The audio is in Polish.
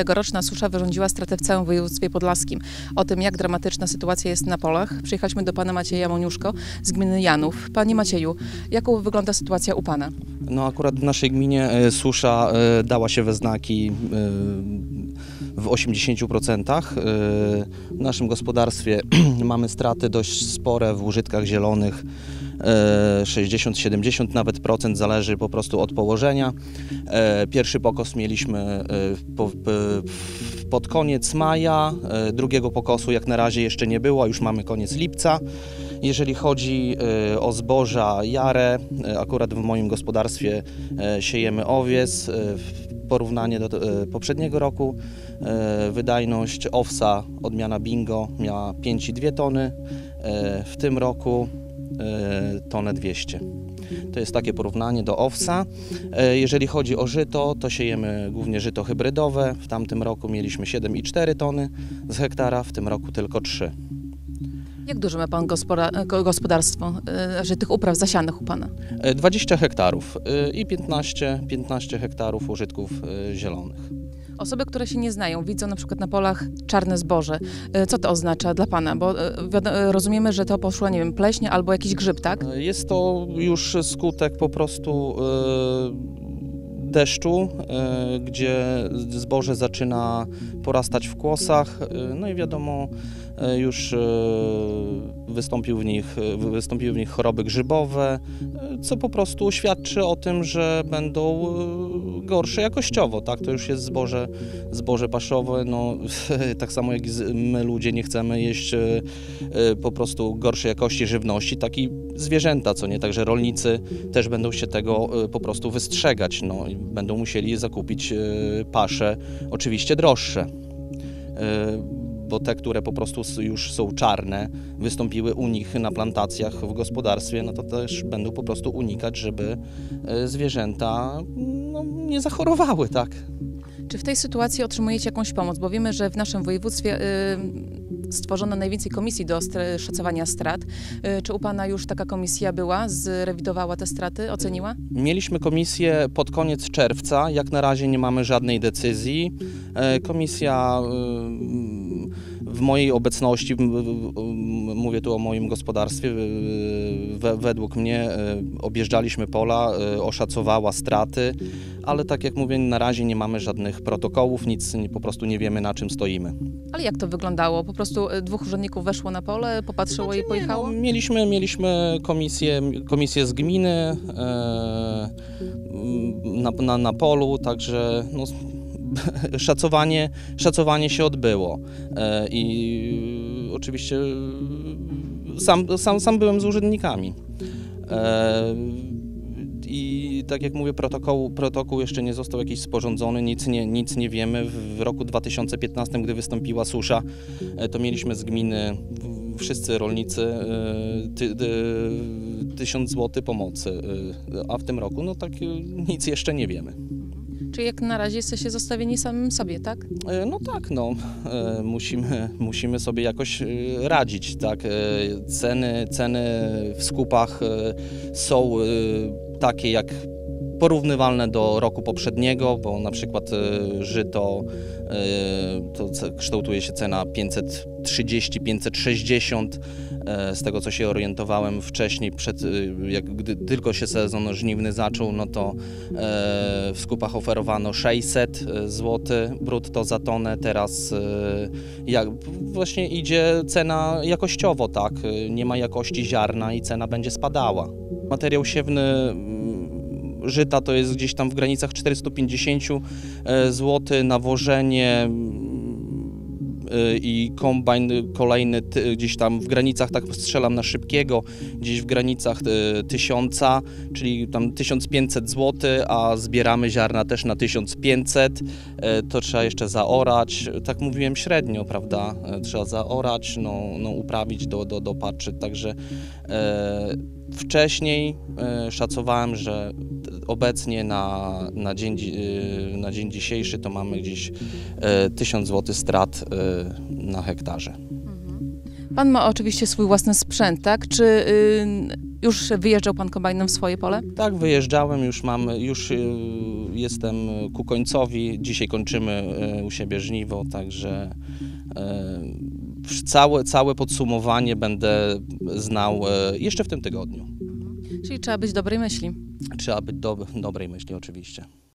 Tegoroczna susza wyrządziła stratę w całym województwie podlaskim. O tym, jak dramatyczna sytuacja jest na polach, przyjechaliśmy do pana Macieja Moniuszko z gminy Janów. Panie Macieju, jaką wygląda sytuacja u pana? No akurat w naszej gminie e, susza e, dała się we znaki e, w 80%. E, W naszym gospodarstwie mamy straty dość spore w użytkach zielonych. E, 60-70 nawet procent zależy po prostu od położenia. E, Pierwszy pokos mieliśmy e, pod koniec maja, e, drugiego pokosu jak na razie jeszcze nie było, już mamy koniec lipca. Jeżeli chodzi e, o zboża jarę, e, akurat w moim gospodarstwie e, siejemy owiec. e, W porównaniu do e, poprzedniego roku e, wydajność owsa odmiana bingo miała 5,2 tony, e, w tym roku e, tonę 200. To jest takie porównanie do owsa. E, Jeżeli chodzi o żyto, to siejemy głównie żyto hybrydowe. W tamtym roku mieliśmy 7,4 tony z hektara, w tym roku tylko 3. Jak duże ma pan gospodarstwo, e, że tych upraw zasianych u pana? E, 20 hektarów e, i 15, 15 hektarów użytków e, zielonych. Osoby, które się nie znają, widzą na przykład na polach czarne zboże. E, Co to oznacza dla pana? Bo e, e, rozumiemy, że to poszła, nie wiem, pleśń albo jakiś grzyb, tak? Jest to już skutek po prostu deszczu, gdzie zboże zaczyna porastać w kłosach, no i wiadomo, już e, wystąpił w nich, e, wystąpiły w nich choroby grzybowe, e, co po prostu świadczy o tym, że będą e, gorsze jakościowo, tak? To już jest zboże, zboże paszowe, no tak samo jak my ludzie nie chcemy jeść e, e, po prostu gorszej jakości żywności, tak i zwierzęta, co nie? Także rolnicy też będą się tego e, po prostu wystrzegać, no będą musieli zakupić e, pasze, oczywiście droższe. Bo te, które po prostu już są czarne, wystąpiły u nich na plantacjach w gospodarstwie, no to też będą po prostu unikać, żeby e, zwierzęta no, nie zachorowały, tak? Czy w tej sytuacji otrzymujecie jakąś pomoc? Bo wiemy, że w naszym województwie y, stworzono najwięcej komisji do szacowania strat. Y, czy u Pana już taka komisja była, zrewidowała te straty, oceniła? Mieliśmy komisję pod koniec czerwca. Jak na razie nie mamy żadnej decyzji. E, Komisja y, w mojej obecności, mówię tu o moim gospodarstwie, we- według mnie y, objeżdżaliśmy pola, y, oszacowała straty, ale tak jak mówię, na razie nie mamy żadnych protokołów, nic, nie- po prostu nie wiemy na czym stoimy. Ale jak to wyglądało? Po prostu y, dwóch urzędników weszło na pole, popatrzyło i pojechało? No, mieliśmy, mieliśmy komisję, komisję z gminy e, na, na, na polu, także no, szacowanie, szacowanie się odbyło. E, I oczywiście sam, sam, sam byłem z urzędnikami. E, i tak jak mówię, protokół, protokół jeszcze nie został jakiś sporządzony, nic nie, nic nie wiemy. W, roku 2015, gdy wystąpiła susza, e, to mieliśmy z gminy wszyscy rolnicy e, ty, ty, tysiąc złotych pomocy, e, a w tym roku no tak e, nic jeszcze nie wiemy. Czyli jak na razie jesteście zostawieni samym sobie, tak? E, No tak, no, e, musimy, musimy sobie jakoś e, radzić, tak. Ceny, ceny w skupach są takie jak porównywalne do roku poprzedniego, bo na przykład e, żyto e, to ce- kształtuje się cena 530-560 e, z tego co się orientowałem wcześniej, przed, e, jak gdy tylko się sezon żniwny zaczął, no to e, w skupach oferowano 600 zł brutto za tonę, teraz e, jak, właśnie idzie cena jakościowo, tak, e, nie ma jakości ziarna i cena będzie spadała. Materiał siewny żyta to jest gdzieś tam w granicach 450 zł, nawożenie mm, y, i kombajn kolejny gdzieś tam w granicach, tak strzelam na szybkiego, gdzieś w granicach y, 1000, czyli tam 1500 zł, a zbieramy ziarna też na 1500, e, to trzeba jeszcze zaorać, tak mówiłem średnio, prawda, E, trzeba zaorać, no, no uprawić do, do, także e, wcześniej e, szacowałem, że obecnie na, na, dzień, dzi- y, na dzień dzisiejszy to mamy gdzieś e, 1000 zł strat e, na hektarze. Pan ma oczywiście swój własny sprzęt, tak? Czy y, już wyjeżdżał Pan kombajnem w swoje pole? Tak, wyjeżdżałem, już mam, już y, jestem ku końcowi. Dzisiaj kończymy u siebie żniwo, także całe, całe podsumowanie będę znał jeszcze w tym tygodniu. Czyli trzeba być dobrej myśli. Trzeba być do, dobrej myśli oczywiście.